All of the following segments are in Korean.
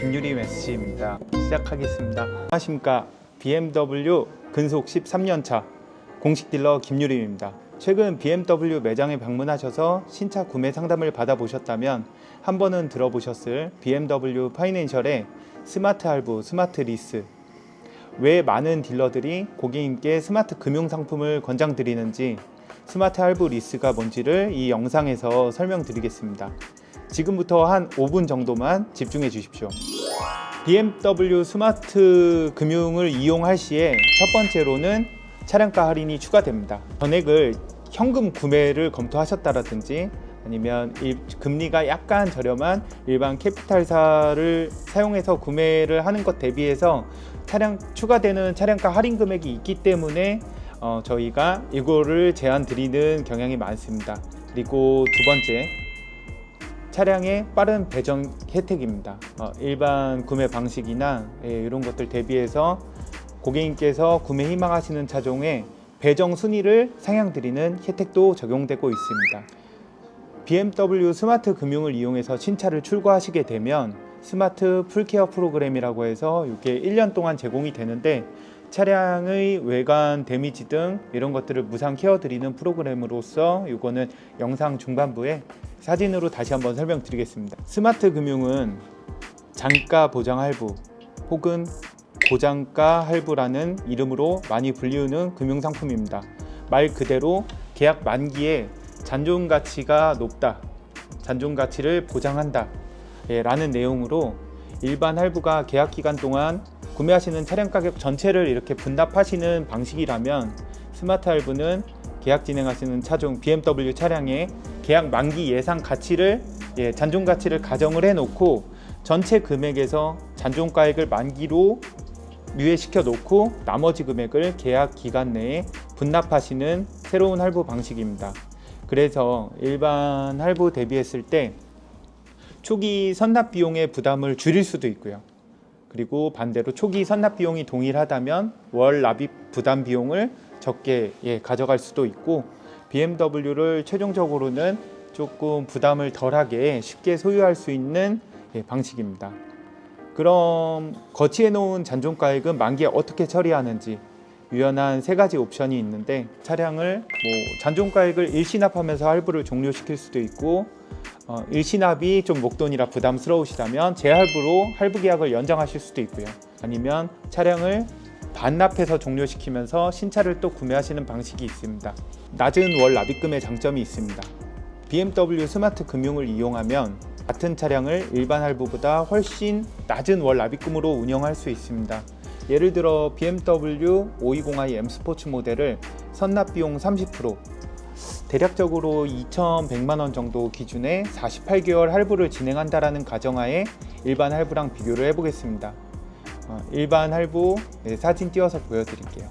김유림 SC입니다. 시작하겠습니다. 안녕하십니까. BMW 근속 13년차 공식 딜러 김유림입니다. 최근 BMW 매장에 방문하셔서 신차 구매 상담을 받아보셨다면 한 번은 들어보셨을 BMW 파이낸셜의 스마트 할부, 스마트 리스 왜 많은 딜러들이 고객님께 스마트 금융 상품을 권장드리는지 스마트 할부 리스가 뭔지를 이 영상에서 설명드리겠습니다. 지금부터 한 5분 정도만 집중해 주십시오. BMW 스마트 금융을 이용할 시에 첫 번째로는 차량가 할인이 추가됩니다. 전액을 현금 구매를 검토하셨다라든지 아니면 일- 금리가 약간 저렴한 일반 캐피탈사를 사용해서 구매를 하는 것 대비해서 차량 추가되는 차량가 할인 금액이 있기 때문에 어, 저희가 이거를 제안 드리는 경향이 많습니다. 그리고 두 번째 차량의 빠른 배정 혜택입니다. 어, 일반 구매 방식이나 예, 이런 것들 대비해서 고객님께서 구매 희망하시는 차종에 배정 순위를 상향드리는 혜택도 적용되고 있습니다. BMW 스마트 금융을 이용해서 신차를 출고하시게 되면 스마트 풀케어 프로그램이라고 해서 이게 1년 동안 제공이 되는데 차량의 외관 데미지 등 이런 것들을 무상 케어 드리는 프로그램으로서 이거는 영상 중반부에 사진으로 다시 한번 설명드리겠습니다. 스마트 금융은 장가 보장 할부 혹은 고장가 할부라는 이름으로 많이 불리우는 금융 상품입니다. 말 그대로 계약 만기에 잔존 가치가 높다. 잔존 가치를 보장한다. 예, 라는 내용으로 일반 할부가 계약 기간 동안 구매하시는 차량 가격 전체를 이렇게 분납하시는 방식이라면 스마트 할부는 계약 진행하시는 차종 BMW 차량의 계약 만기 예상 가치를 예, 잔존 가치를 가정을 해놓고 전체 금액에서 잔존가액을 만기로 유예시켜 놓고 나머지 금액을 계약 기간 내에 분납하시는 새로운 할부 방식입니다. 그래서 일반 할부 대비했을 때 초기 선납 비용의 부담을 줄일 수도 있고요. 그리고 반대로 초기 선납 비용이 동일하다면 월 납입 부담 비용을 적게 예, 가져갈 수도 있고 BMW를 최종적으로는 조금 부담을 덜하게 쉽게 소유할 수 있는 예, 방식입니다. 그럼 거치해 놓은 잔존가액은 만기에 어떻게 처리하는지 유연한 세 가지 옵션이 있는데 차량을 뭐 잔존가액을 일시납하면서 할부를 종료시킬 수도 있고 어, 일시납이 좀 목돈이라 부담스러우시다면 재할부로 할부 계약을 연장하실 수도 있고요. 아니면 차량을 반납해서 종료시키면서 신차를 또 구매하시는 방식이 있습니다. 낮은 월 납입금의 장점이 있습니다. BMW 스마트 금융을 이용하면 같은 차량을 일반 할부보다 훨씬 낮은 월 납입금으로 운영할 수 있습니다. 예를 들어 BMW 520i M 스포츠 모델을 선납 비용 30% 대략적으로 2,100만 원 정도 기준에 48개월 할부를 진행한다라는 가정하에 일반 할부랑 비교를 해보겠습니다. 어, 일반 할부 네, 사진 띄워서 보여드릴게요.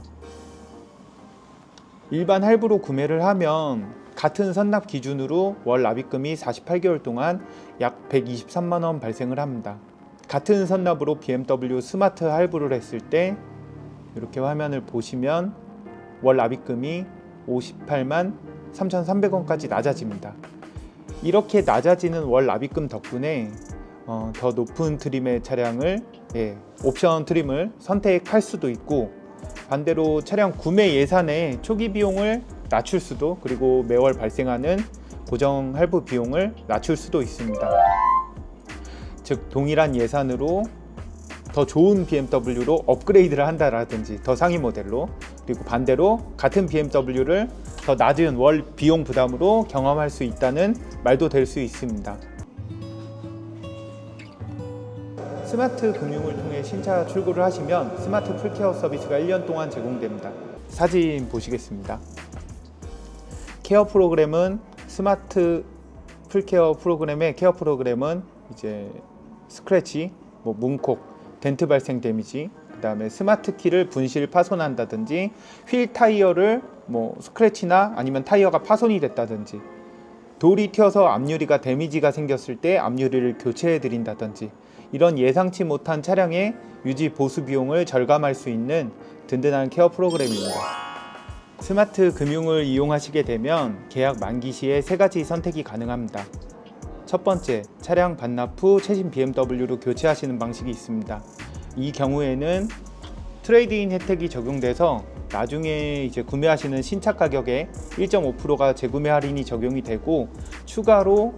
일반 할부로 구매를 하면 같은 선납 기준으로 월 납입금이 48개월 동안 약 123만 원 발생을 합니다. 같은 선납으로 BMW 스마트 할부를 했을 때 이렇게 화면을 보시면 월 납입금이 58만 3,300원까지 낮아집니다. 이렇게 낮아지는 월 납입금 덕분에 어, 더 높은 트림의 차량을 예, 옵션 트림을 선택할 수도 있고 반대로 차량 구매 예산의 초기 비용을 낮출 수도 그리고 매월 발생하는 고정 할부 비용을 낮출 수도 있습니다. 즉 동일한 예산으로 더 좋은 BMW로 업그레이드를 한다라든지 더 상위 모델로 그리고 반대로 같은 BMW를 더 낮은 월 비용 부담으로 경험할 수 있다는 말도 될 수 있습니다. 스마트 금융을 통해 신차 출고를 하시면 스마트 풀케어 서비스가 1년 동안 제공됩니다. 사진 보시겠습니다. 케어 프로그램은 스마트 풀케어 프로그램의 케어 프로그램은 이제 스크래치, 뭐 문콕, 덴트 발생 데미지, 그 다음에 스마트 키를 분실 파손한다든지 휠 타이어를 뭐 스크래치나 아니면 타이어가 파손이 됐다든지 돌이 튀어서 앞유리가 데미지가 생겼을 때 앞유리를 교체해 드린다든지 이런 예상치 못한 차량의 유지 보수 비용을 절감할 수 있는 든든한 케어 프로그램입니다. 스마트 금융을 이용하시게 되면 계약 만기 시에 세 가지 선택이 가능합니다. 첫 번째, 차량 반납 후 최신 BMW로 교체하시는 방식이 있습니다. 이 경우에는 트레이드인 혜택이 적용돼서 나중에 이제 구매하시는 신차 가격에 1.5%가 재구매 할인이 적용이 되고 추가로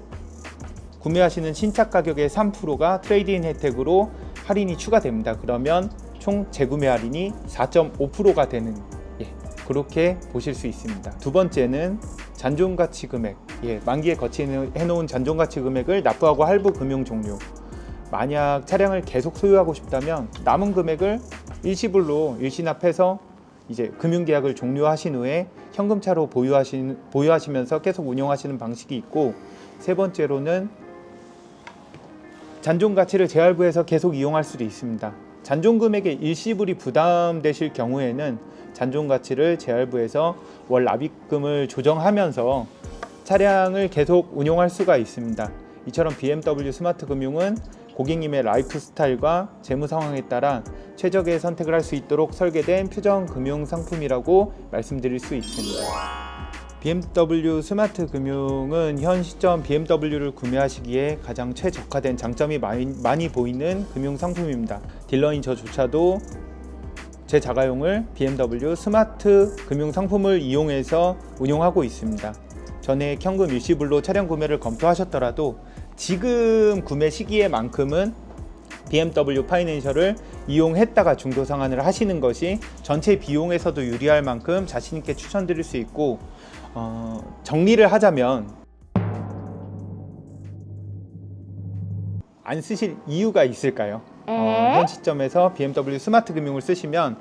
구매하시는 신차 가격의 3%가 트레이드인 혜택으로 할인이 추가됩니다. 그러면 총 재구매 할인이 4.5%가 되는 예, 그렇게 보실 수 있습니다. 두 번째는 잔존 가치 금액. 예, 만기에 거치해 놓은 잔존 가치 금액을 납부하고 할부 금융 종료. 만약 차량을 계속 소유하고 싶다면 남은 금액을 일시불로 일시납해서 이제 금융계약을 종료하신 후에 현금차로 보유하신, 보유하시면서 계속 운영하시는 방식이 있고 세 번째로는 잔존 가치를 재할부해서 계속 이용할 수도 있습니다. 잔존 금액의 일시불이 부담되실 경우에는 잔존 가치를 재할부해서 월 납입금을 조정하면서 차량을 계속 운용할 수가 있습니다. 이처럼 BMW 스마트 금융은 고객님의 라이프 스타일과 재무 상황에 따라 최적의 선택을 할 수 있도록 설계된 표정 금융 상품이라고 말씀드릴 수 있습니다. BMW 스마트 금융은 현 시점 BMW를 구매하시기에 가장 최적화된 장점이 많이, 많이 보이는 금융 상품입니다. 딜러인 저조차도 제 자가용을 BMW 스마트 금융 상품을 이용해서 운용하고 있습니다. 전에 현금 일시불로 차량 구매를 검토하셨더라도 지금 구매 시기에만큼은 BMW 파이낸셜을 이용했다가 중도 상환을 하시는 것이 전체 비용에서도 유리할 만큼 자신 있게 추천드릴 수 있고 어, 정리를 하자면 안 쓰실 이유가 있을까요? 어, 현 시점에서 BMW 스마트 금융을 쓰시면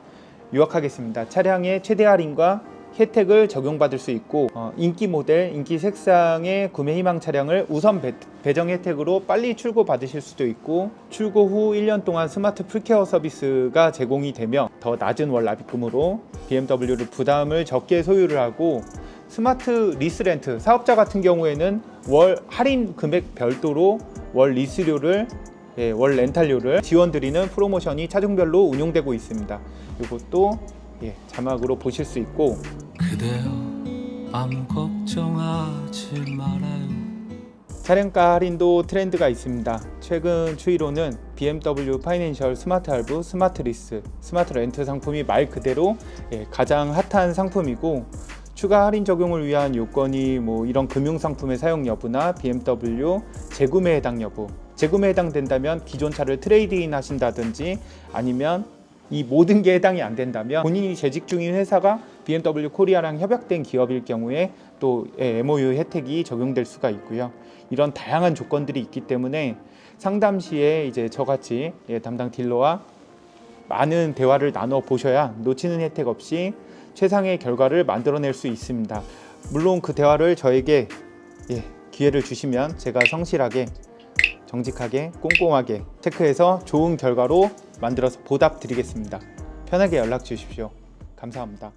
요약하겠습니다. 차량의 최대 할인과 혜택을 적용받을 수 있고 어, 인기 모델, 인기 색상의 구매 희망 차량을 우선 배, 배정 혜택으로 빨리 출고 받으실 수도 있고 출고 후 1년 동안 스마트 풀케어 서비스가 제공이 되며 더 낮은 월 납입금으로 BMW를 부담을 적게 소유를 하고 스마트 리스 렌트 사업자 같은 경우에는 월 할인 금액 별도로 월 리스료를 예, 월 렌탈료를 지원드리는 프로모션이 차종별로 운용되고 있습니다. 이것도 예, 자막으로 보실 수 있고 그대여 아무 걱정하지 말아요 차량가 할인도 트렌드가 있습니다. 최근 추이로는 BMW 파이낸셜 스마트 할부, 스마트 리스, 스마트 렌트 상품이 말 그대로 예, 가장 핫한 상품이고 추가 할인 적용을 위한 요건이 뭐 이런 금융 상품의 사용 여부나 BMW 재구매 해당 여부. 재구매 해당된다면 기존 차를 트레이드인 하신다든지 아니면 이 모든 게 해당이 안 된다면 본인이 재직 중인 회사가 BMW 코리아랑 협약된 기업일 경우에 또 예, MOU 혜택이 적용될 수가 있고요. 이런 다양한 조건들이 있기 때문에 상담 시에 이제 저같이 예, 담당 딜러와 많은 대화를 나눠 보셔야 놓치는 혜택 없이 최상의 결과를 만들어낼 수 있습니다. 물론 그 대화를 저에게 예, 기회를 주시면 제가 성실하게 정직하게 꼼꼼하게 체크해서 좋은 결과로 만들어서 보답 드리겠습니다. 편하게 연락 주십시오. 감사합니다.